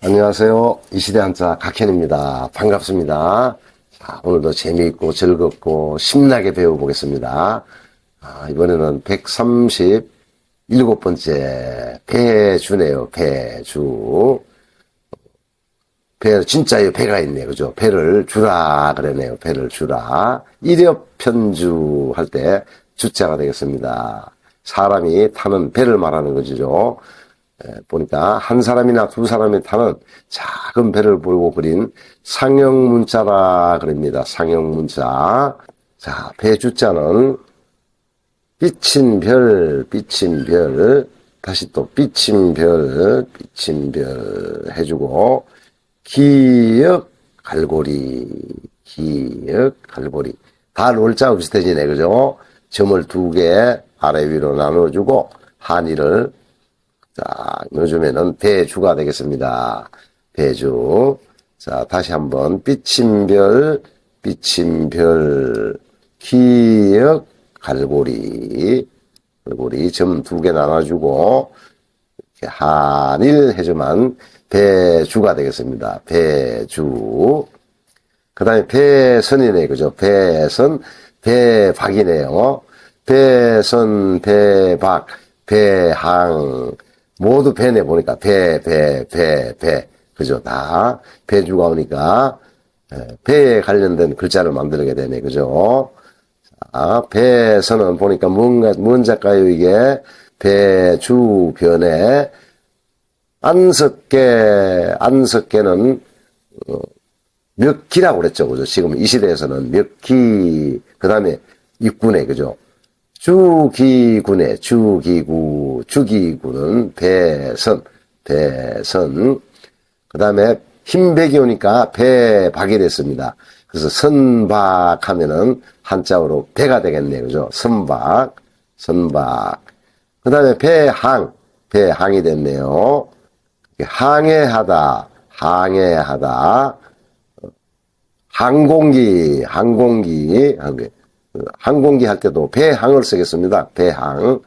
안녕하세요. 이 시대 한자 각현입니다. 반갑습니다. 자, 오늘도 재미있고 즐겁고 신나게 배워보겠습니다. 아, 이번에는 137번째 배주네요. 배주. 배, 진짜요, 배가 있네. 그죠? 배를 주라. 그러네요. 배를 주라. 일엽 편주 할 때 주자가 되겠습니다. 사람이 타는 배를 말하는 거죠. 에, 보니까 한 사람이나 두 사람이 타는 작은 배를 보고 그린 상형 문자라 그럽니다. 상형 문자. 자, 배 주자는 비친 별, 비친 별, 다시 또 비친 별, 비친 별 해주고, 기역 갈고리, 기역 갈고리. 다 없이 되지네, 그죠? 점을 두 개 아래 위로 나눠주고, 한의를 자, 넣어주면은 배주가 되겠습니다. 배주. 자, 다시 한번 비침별, 비침별, 기역, 갈고리, 갈고리 점 두 개 나눠주고 한일 해주면 배주가 되겠습니다. 배주. 그 다음에 배선이네, 그죠? 배선, 배박이네요. 배선, 배박, 배항. 모두 배네 보니까 배, 배, 배, 배. 그죠? 다 배주가 오니까 에, 배에 관련된 글자를 만들게 되네. 그죠? 자, 배선은 보니까 뭔가, 뭔 작가요, 이게? 배주 변에 안석계, 안석계는 어, 몇 기라고 그랬죠. 그죠? 지금 이 시대에서는 몇 기, 그 다음에 육군에, 그죠? 주기군에, 주기구, 주기구는 배선, 배선. 그 다음에 흰백이 오니까 배박이 됐습니다. 그래서 선박 하면은 한자어로 배가 되겠네요. 그죠? 선박, 선박. 그 다음에 배항, 배항이 됐네요. 항해하다, 항해하다. 항공기, 항공기, 항공기. 항공기 할 때도 배항을 쓰겠습니다. 배항.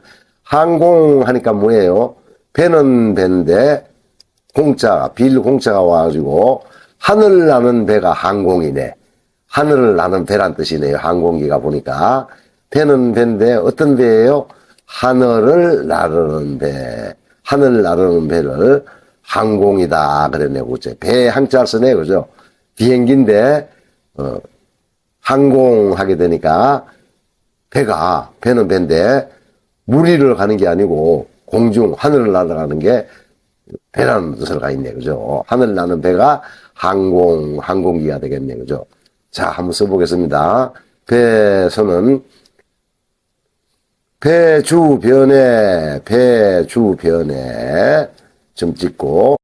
항공하니까 뭐예요? 배는 배인데 공짜, 빌 공짜가 와가지고 하늘 나는 배가 항공이네. 하늘을 나는 배란 뜻이네요. 항공기가 보니까. 배는 배인데 어떤 배예요? 하늘을 나르는 배. 하늘 나르는 배를 항공이다. 그랬네요. 배 항자를 쓰네. 그죠? 비행기인데, 어, 항공하게 되니까 배가 배는 배인데 물 위를 가는 게 아니고 공중 하늘을 날아가는 게 배라는 뜻을 가 있네. 그죠? 하늘 나는 배가 항공 항공기가 되겠네. 그죠? 자 한번 써보겠습니다. 배선은 배주변에 배주변에 점 찍고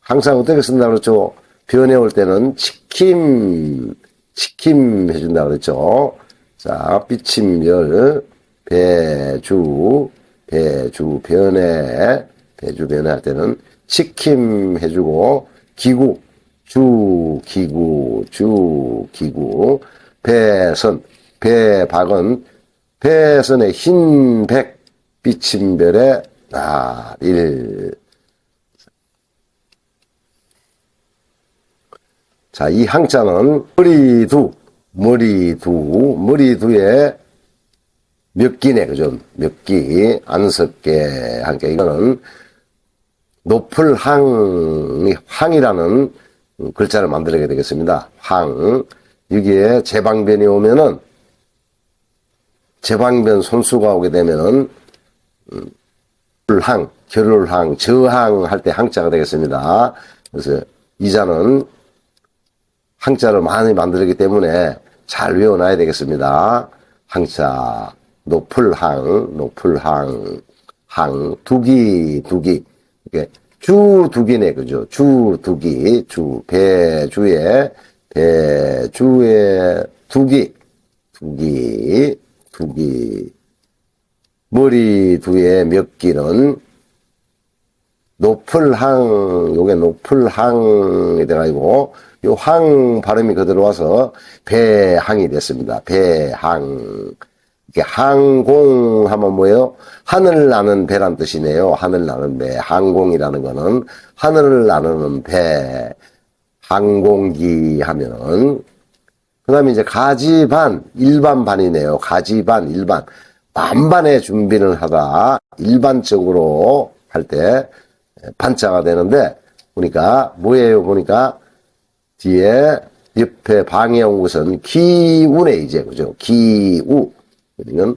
항상 어떻게 쓴다 그랬죠? 변에 올 때는 치킨 치킴 해준다 그랬죠. 자, 비침열, 배주, 배주 변해, 배주 변해할 때는 치킴 해주고, 기구, 주, 기구, 주, 기구, 배선, 배박은, 배선의 흰 백, 비침별의 날일. 자, 이 항자는 머리두, 머리두, 머리두에 몇 기네, 그죠? 몇 기, 안석계, 함께 이거는 높을 항, 항이라는 글자를 만들게 되겠습니다. 항. 여기에 제방변이 오면은, 제방변 손수가 오게 되면은, 항, 결을항, 저항 할 때 항자가 되겠습니다. 그래서 이자는 항자를 많이 만들기 때문에 잘 외워놔야 되겠습니다. 항자, 높을 항, 높을 항, 항, 두기, 두기. 이게 주 두기네, 그죠? 주 두기, 주, 배 주에, 배 주에 두기, 두기, 두기. 머리 두에 몇 기는 높을 항, 요게 높을 항이 돼가지고, 요항 발음이 그대로 와서 배항이 됐습니다. 배항. 이게 항공 하면 뭐예요? 하늘 나는 배란 뜻이네요. 하늘 나는 배. 항공이라는 거는 하늘을 나르는 배. 항공기 하면은 그 다음에 이제 가지반, 일반반이네요. 가지반, 일반. 만반의 준비를 하다 일반적으로 할 때 반자가 되는데 보니까 뭐예요? 보니까 뒤에 옆에 방해 온 것은 기우네 이제 그죠? 기우 그러면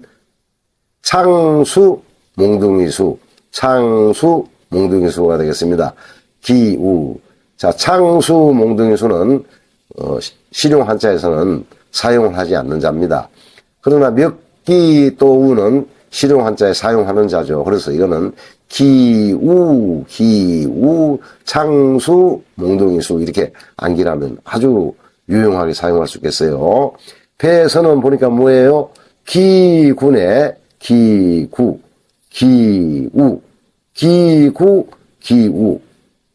창수 몽둥이수 창수 몽둥이수가 되겠습니다. 기우 자 창수 몽둥이수는 어, 시- 실용 한자에서는 사용을 하지 않는 자입니다. 그러나 몇기 또 우는 실용 한자에 사용하는 자죠. 그래서 이거는 기우, 기우, 창수, 몽둥이수 이렇게 암기하면 아주 유용하게 사용할 수 있겠어요. 배에서는 보니까 뭐예요? 기군의 기구, 기우, 기구, 기우.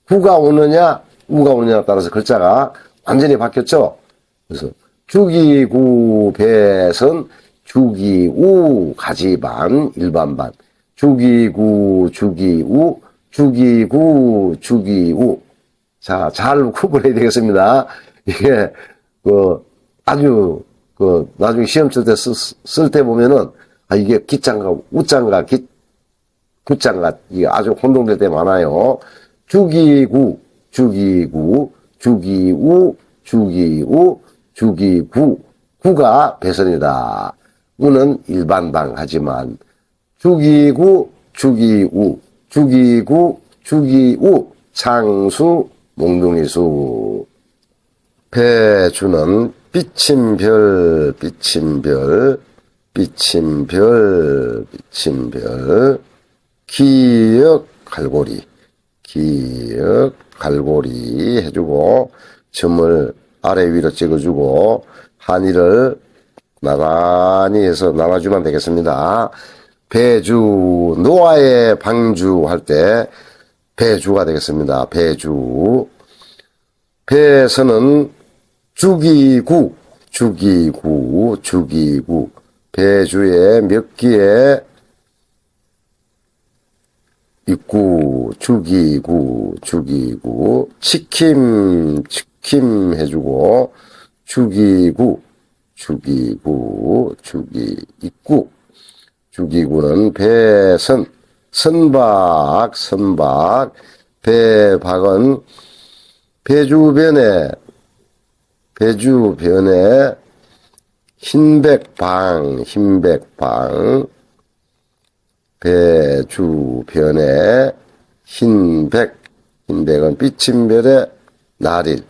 구가 오느냐, 우가 오느냐에 따라서 글자가 완전히 바뀌었죠? 그래서 주기구 배선 주기우 가지반 일반반 주기구 주기우 주기구 주기우 자 잘 구분해야 되겠습니다. 이게 그 아주 그 나중에 시험 칠 때 쓸 때 보면은 아 이게 기장가 우장가 기 구장가 이게 아주 혼동될 때 많아요. 주기구 주기구 주기우 주기우 주기구 구가 배선이다. 우는 일반방 하지만 주기구 주기우 주기구 주기우 창수 몽둥이수. 배주는 비침별 비침별 비침별 비침별. 기역 갈고리 기역 갈고리 해주고 점을 아래 위로 찍어주고 한이를 나란히 해서 나눠주면 되겠습니다. 배주 노아의 방주 할 때 배주가 되겠습니다. 배주 배에서는 주기구 주기구 주기구 배주의 몇 기에 입구 주기구 주기구 치킴 치킴 해주고 주기구 주기구 주기 입구. 주기구는 배선 선박 선박. 배박은 배주변에 배주변에 흰백방 흰백방. 배주변에 흰백. 흰백은 비침별의 나릴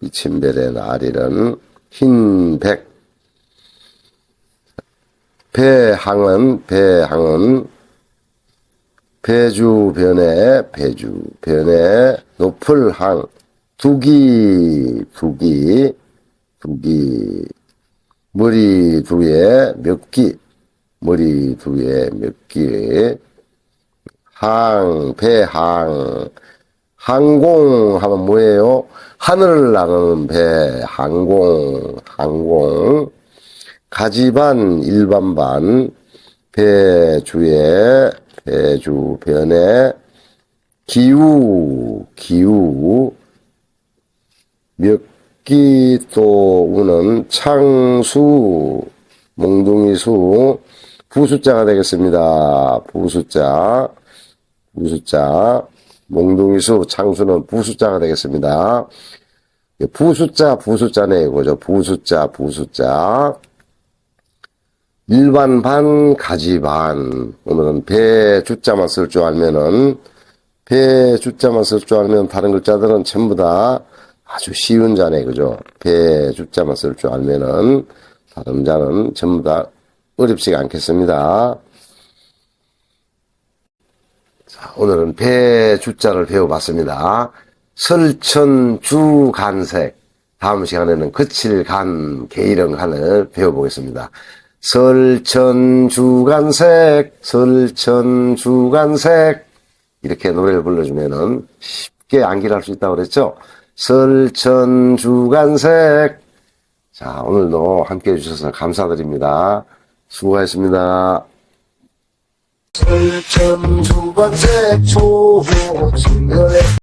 비침별의 나릴은 흰백 배항은 배항은 배주 변에 배주 변에 높을 항 두기 두기 두기. 머리 두에 몇기? 머리 두에 몇기? 항 배항. 항공 하면 뭐예요? 하늘을 나르는 배 항공 항공 가지반 일반반 배주에 배주변에 기우 기우 몇기 또 우는 창수 몽둥이수 부숫자가 되겠습니다. 부숫자 부숫자 몽둥이수 창수는 부숫자가 되겠습니다. 부숫자 부숫자네 이거죠. 부숫자 부숫자 일반 반, 가지 반. 오늘은 배 주자만 쓸 줄 알면은, 배 주자만 쓸 줄 알면 다른 글자들은 전부 다 아주 쉬운 자네, 그죠? 배 주자만 쓸 줄 알면은 다른 자는 전부 다 어렵지가 않겠습니다. 자, 오늘은 배 주자를 배워봤습니다. 설천 주 간색. 다음 시간에는 거칠간 계이령 간을 배워보겠습니다. 설천 주간색, 설천 주간색. 이렇게 노래를 불러주면은 쉽게 암기할 수 있다고 그랬죠? 설천 주간색. 자, 오늘도 함께 해주셔서 감사드립니다. 수고하셨습니다. 설전 두 번째 초 증여래